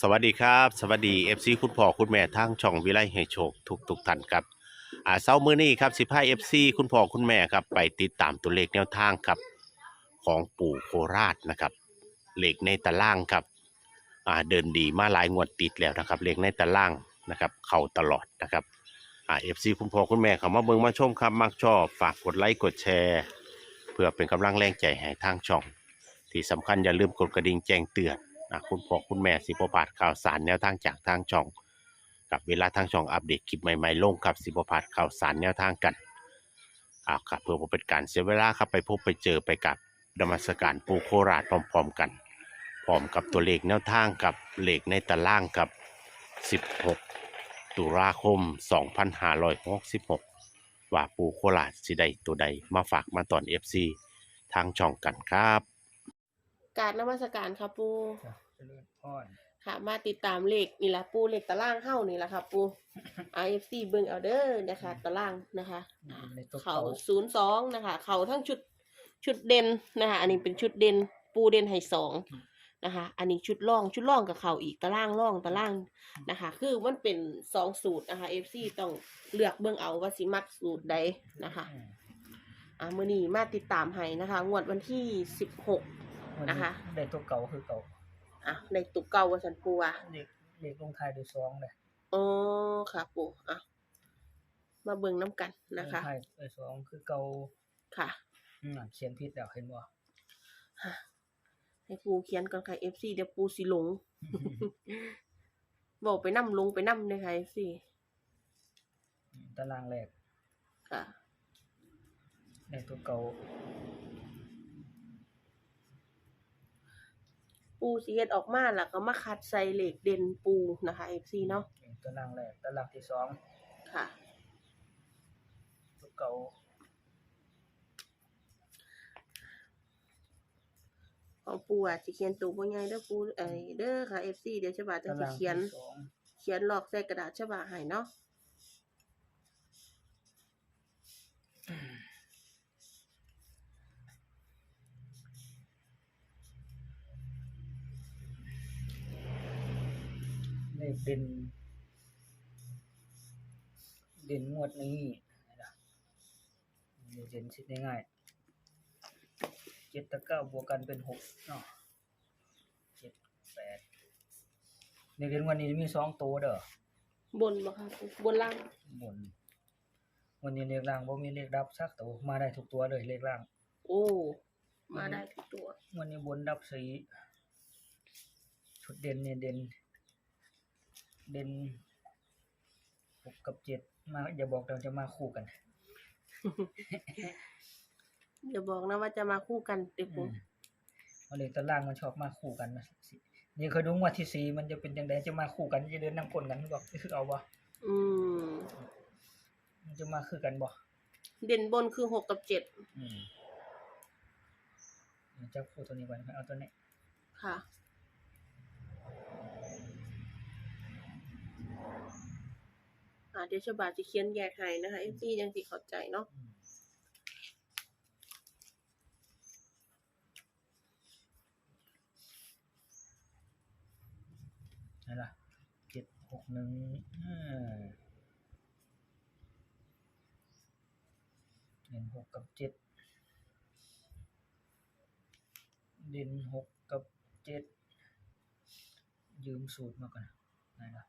สวัสดีครับ สวัสดี FC คุณพ่อคุณแม่ทางช่องวิไลให้โชคทุกทุกท่านครับอ่าเช้ามื้อนี้ครับสิพา FC คุณพ่อคุณแม่ครับไปติดตามตัวเลขแนวทางครับของปู่โคราชนะครับเลขในตารางครับอ่าเดินดีมาหลายงวดติดแล้วนะครับเลขในตารางนะครับเข้าตลอดนะครับอ่า FC คุณพ่อคุณแม่เข้ามาเบิ่งมาชมครับมักชอบฝากกดไลค์กดแชร์ เพื่อเป็นกำลังแรงใจให้ทางช่อง ที่สำคัญอย่าลืมกดกระดิ่งแจ้งเตือน นะคุณพ่อคุณแม่สิบพลาดข่าวสารแนวทางจากทางช่อง กับเวลาทางช่องอัปเดตคลิปใหม่ๆลงครับสิบพลาดข่าวสารแนวทางกันอ่าครับเพื่อเป็นการเสียเวลาครับไปพบไปเจอไปกับนมัสการปูโคราชพร้อมๆกัน พร้อมกับตัวเลขแนวทางกับเลขในตารางกับ 16 ตุลาคม 2566 ว่าปูโคราชสิได้ตัวใดมาฝากมาตอน FC ทางช่องกันครับ กรารนมัสการค่ะปู จ้ะเจริญพรค่ะมาติดตามเลขนี่ละปูเลขตารางเข้านี่ละค่ะปู IFC เบิ่งเอาเด้อนะคะตารางนะคะ อยู่ในตัวเขาเขาศูนย์สองนะคะ เขาทั้งชุดชุดเด่นนะคะ อันนี้เป็นชุดเด่นปูเด่นให้สองนะคะ อันนี้ชุดล่องชุดล่องกับเขาอีกตารางล่องตารางนะคะ คือมันเป็นสองสูตรนะคะ FC ต้องเลือกเบิ่งเอาว่าสิมักสูตรใดนะคะอืมอ่ามื้อนี้มาติดตามให้นะคะ งวดวันที่สิบหกวั นนะคะ ได้ตัวเก่าคือเก่าอะในตุกเก่าว่าสันปูอะเด็กเด็กลงท้ายด้วยสองเลยอ๋อค่ะปู่อะมาเบิ่งน้ำกันนะคะลงท้ายด้วยสองคือเก่าค่ะอืมเขียนผิดแล้วเห็นบ่ให้ปูเขียนก่อนค่ะ FC เดี๋ยวปูสิหลง บอกไปนั่ลงไปนั่เลยค่ะ FC อืมตารางแรกค่ะได้ตัวเก่า ปูสิเฮ็ดออกมาแล้วก็มาคัดใส่เหล็กเด่นปูนะคะ FC เนาะอืมตารางแรกตารางที่สองค่ะตัวเก่าของปูอะสิเขียนตัวบ่ใหญ่เด้อปูเอ้ยเด้อค่ะ FC เดี๋ยวฉบับจะตาสิรางเขียนที่สองเขียนลอกใส่กระดาษฉบับให้เนาะ เลขเด่น เด่นงวดนี้นะเลขเด่นชิดง่ายๆเจ็ดตะเก้าบวกกันเป็นหกเนาะเจ็ดแปดเลขเด่นวันนี้มีสองตัวเด้อบนบ่ค่ะปูบนล่างบนวันนี้เลขล่างบ่มีเลขดับสักตัวมาได้ทุกตัวเลยเลขล่าง โอ้ มาได้ทุกตัว วันนี้บนดับสีชุดเด่นเนี่ยเด่น เด่นหกกับเจ็ดมาอย่าบอกเราจะมาคู่กันอย่าบอกนะว่าจะมาคู่กันติอืปูมเอาเลขตารางมันชอบมาคู่กันนะสินี่เคยดูงวดที่สี่มันจะเป็นยังไงจะมาคู่กันจะเดินนำคนกันบอกคือเอาบ่อืมมันจะมาคือกันบ่เด่นบนคือหกกับเจ็ดอืมเจ้าคู่ตัวนี้ก่อนเอาตัวนี้ค่ะ อ่าเดี๋ยวฉบับจะเขียนแยกให้นะคะเอฟซียังสิเข้าใจเนาะอืมนั่นล่ะเจ็ดหกหนึ่งอ่าเด่นหกกับเจ็ดเด่นหกกับเจ็ดยืมสูตรมาก่อนนั่นล่ะ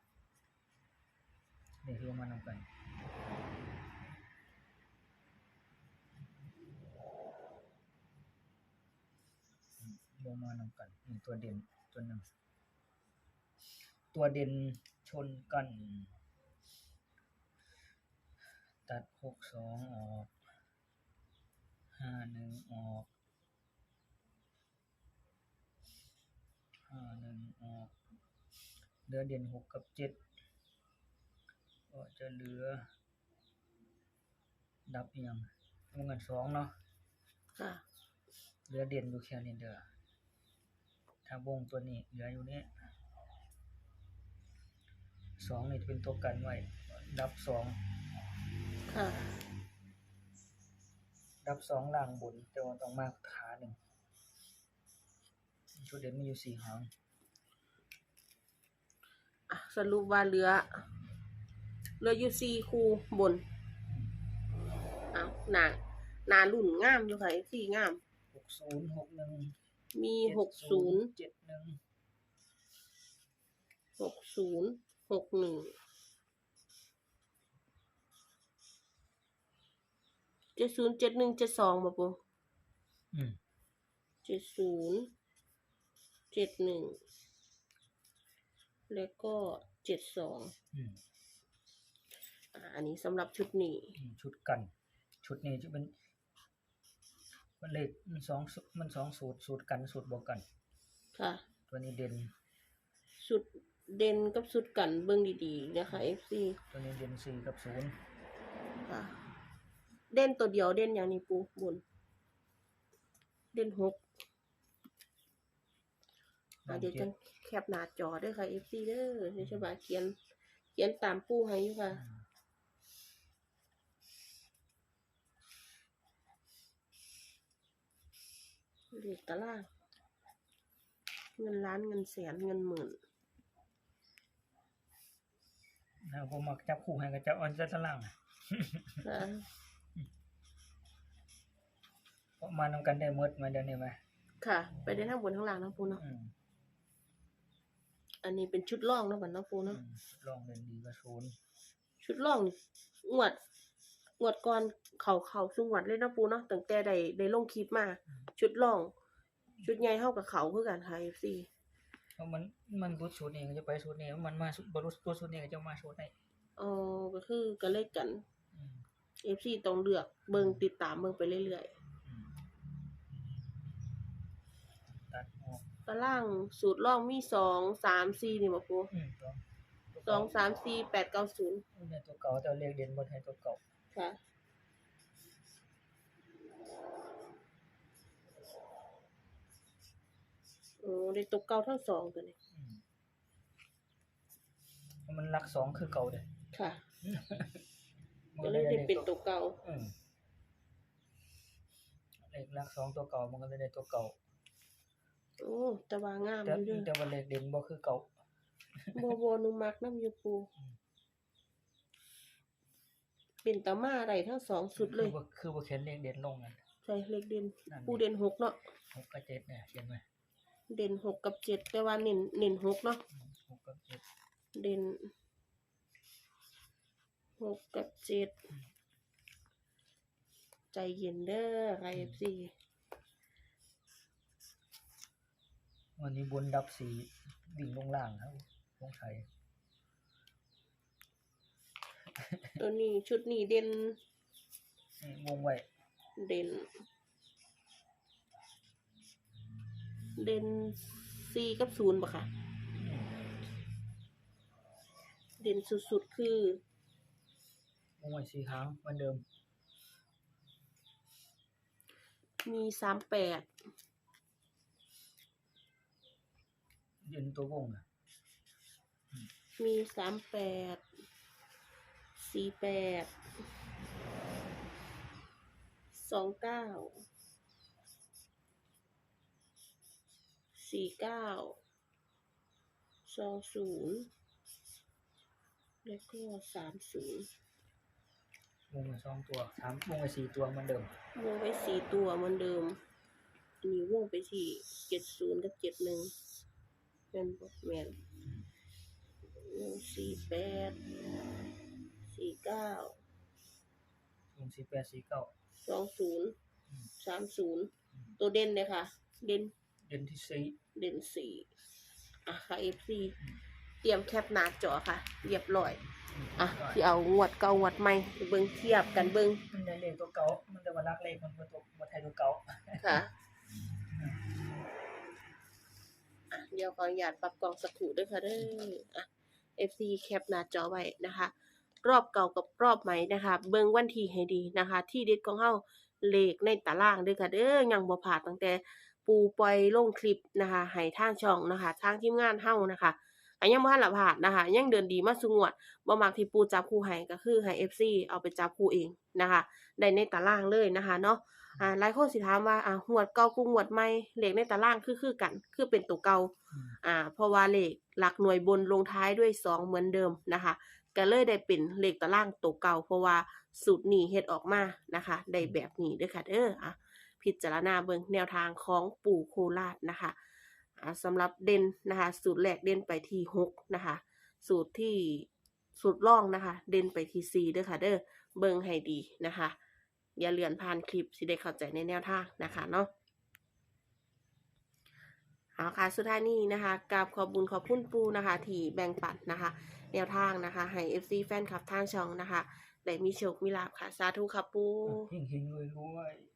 เดี๋ยวเรามานำกันลงมานำกันนี่ตัวเด่นตัวหนึ่งตัวเด่นชนกัน ตัดหกสองออกห้าหนึ่งออกห้าหนึ่งออกเหลือเด่นหกกับเจ็ด ก็จะเหลือ ดับเอียงวงเงินสองเนาะค่ะเหลือเด่นอยู่แค่นี้เด้อถ้าวงตัวนี้เหลืออยู่นี่สองนี่จะเป็นตัวกันไว้ ดับสองค่ะ ดับสองล่างบนแต่ว่าต้องมากขาหนึ่งชุดเด่นมีอยู่สี่หางอะสรุปว่าเหลือ เหลืออยู่สี่คู่บนอ้าวหนาหนารุ่นงามอยู่ค่ะสี่งาม หกศูนย์หกหนึ่งมีหกศูนย์เจ็ดหนึ่งหกศูนย์หกหนึ่งเจ็ดศูนย์เจ็ดหนึ่งเจ็ดสองบ่ปูอืมเจ็ดศูนย์เจ็ดหนึ่งแล้วก็เจ็ดสอง อืม อ่าอันนี้สำหรับชุดนี้อืมชุดกัน ชุดนี้จะเป็นมันเลขมันสองสูมันสองสูตรสูตรกันสูตรบวกกัน ค่ะ ตัวนี้เด่นสุดเด่นกับสุดกันเบิ่งดีๆนะคะ FC ตัวนี้เด่นสี่กับศูนย์ค่ะ เด่นตัวเดียวเด่นอย่างนี้ปูบนเด่นหกอะเดี๋ยวจะแคปหน้าจอด้วยค่ะ FC เด้อเดี๋ยวจะมาเขียน เขียนตามปูให้อยู่ค่ะ เลขตารางเงินล้านเงินแสนเงินหมื่นนะผมมักจับคู่ให้กับจับเออนจะตารางน่ะค่ะเพราะมานำกันได้หมดมาเดี๋ยวนี้ไหมค่ะ ไปได้ทั้งบนทั้งล่างนะปูเนาะอืมอันนี้เป็นชุดล่องนะบันเนาะปูอืเนาะมลองเด่นดีกับศูนย์ชุดล่องนี่งวด งวดก่อนเขาเขาสุงวดเลยเนาะปูเนาะตั้งแต่ได้ได้ลงคลิปมา ชุดล่อง ชุดใหญ่เท่ากับเขาคือกันค่ะ FC เพราะมันมันรุดสูตรนี้ก็จะไปสูตรนี้มันมาสูตรบรุษตัวสูตรนี้ก็จะมาสูตรนี้อ๋อก็คือก็เลยกันอืม FC ต้องเลือกเบิ่งติดตามเบิ่งไปเรื่อยอืมตัดออกๆตารางสูตรล่องมีสองสามสี่นี่บ่ปูอืมตัวสองสามสี่แปดเก้าศูนย์ เนี่ยตัวเก่าแต่เลขเด่นบนให้ตัวเก่า ค่ะโอ้ได้ตกเก้าทั้งสองตัวนี้อืมเพราะมันรักสองคือเก่าเลยค่ะก็เลยได้เป็นตัวเก่าอืมเลขรักสองตัวเก่ามันก็เลยได้ตัวเก่าโอ้แต่ว่างามแต่อยู่เด้แต่อว่าเลขเด่นบ่คือเก่าบัวบัวนุมักน้ำอยูปู เป็นตามาได้ทั้งสองสุดเลย คือบ่คือบ่เขียนเลขเด่นลงนั่นใช่เลขเด่นนั่นปูเด่นหกเนาะหกกับเจ็ดเนี่ยเขียนไว้เด่นหกกับเจ็ดแต่ว่าเน้นเน้นหกเนาะอืมหกกับเจ็ดเด่นหกกับเจ็ดใจเย็นเด้อไอเอฟซีวันนี้บนดับสีวิ่งลงล่างครับลงไทย ตัวนี้ชุดนี้เด่นนี่วงไว้เด่น เด่นสี่กับศูนย์ปะค่ะ เด่นสุดๆคือ วงไว้สีหางเหมือนเดิมมีสามแปดเด่นตัววงอะ มีสามแปด สี่แปดสองเก้าสี่เก้าสองศูนย์แล้วก็สามศูนย์วงไว้สองตัวสามวงไว้สี่ตัวเหมือนเดิมวงไปสี่ตัวเหมือนเดิม มีวงไปที่เจ็ดศูนย์กับเจ็ดหนึ่งเป็นบทแมนวงสี่แปด สี่เก้าวงสี่แปดสี่เก้า สองศูนย์อืมสามศูนย์ตัวเด่นเลยค่ะ เด่นเด่นที่สี่ เด่นสี่อะค่ะเอฟซีเตรียมแคปหน้าจอค่ะเรียบร้อย อะที่เอางวดเก่างวดใหม่ไปเบิ่งเทียบกันเบิ่งมันได้เลขตัวเก่า มันจะมารักเลขมันมาตัวมาไทยตัวเก่าค่ะอะเดี๋ยวขออนุญาตปรับกล่องสักครู่ด้วยค่ะเด้ออะ FC แคปหน้าจอไว้นะคะ รอบเก่ากับรอบใหม่นะคะ เบิ่งวันที่ให้ดีนะคะ ที่เด็ดของเฮาเลขในตารางเด้อค่ะเด้อยังบ่ผ่าตั้งแต่ปูปล่อยลงคลิปนะคะให้ทางช่องนะคะ ทางทีมงานเฮานะคะอันยังบ่ทันละผ่านนะคะ ยังเดินดีมาสุงวดบ่มักที่ปูจับคู่ให้ก็คือให้ FC เอาไปจับคู่เองนะคะ ได้ในตารางเลยนะคะเนาะ อ่าหลายคนสิถามว่าอ่าหวดเก่ากูหวดใหม่เลขในตารางคือคือกัน คือเป็นตัวเก่าอืมอ่าเพราะว่าเลขหลักหน่วยบนลงท้ายด้วยสองเหมือนเดิมนะคะก็เลยได้เป็นเลขตารางตัวเก่าเพราะว่าสูตรนี้เฮ็ดออกมานะคะได้แบบนี้เด้วยค่ะเด้ออะพิจารณาเบิ่งแนวทางของปู่โคราชนะคะอ่าสำหรับเด่นนะคะสูตรแรกเด่นไปที่หกนะคะสูตรที่สูตรล่องนะคะ เด่นไปที่สี่เด้อค่ะเด้อเบิ่งให้ดีนะคะ อย่าเลื่อนผ่านคลิปสิได้เข้าใจในแนวทางนะคะเนาะเอาค่ะสุดท้ายนี้นะคะกราบขอบบุญขอบพุ่นปูนะคะที่แบ่งปันนะคะ แนวทางนะคะ ให้ FC แฟนคลับทางช่องนะคะ ได้มีโชคมีลาภค่ะ สาธุค่ะปู เฮงๆรวยๆ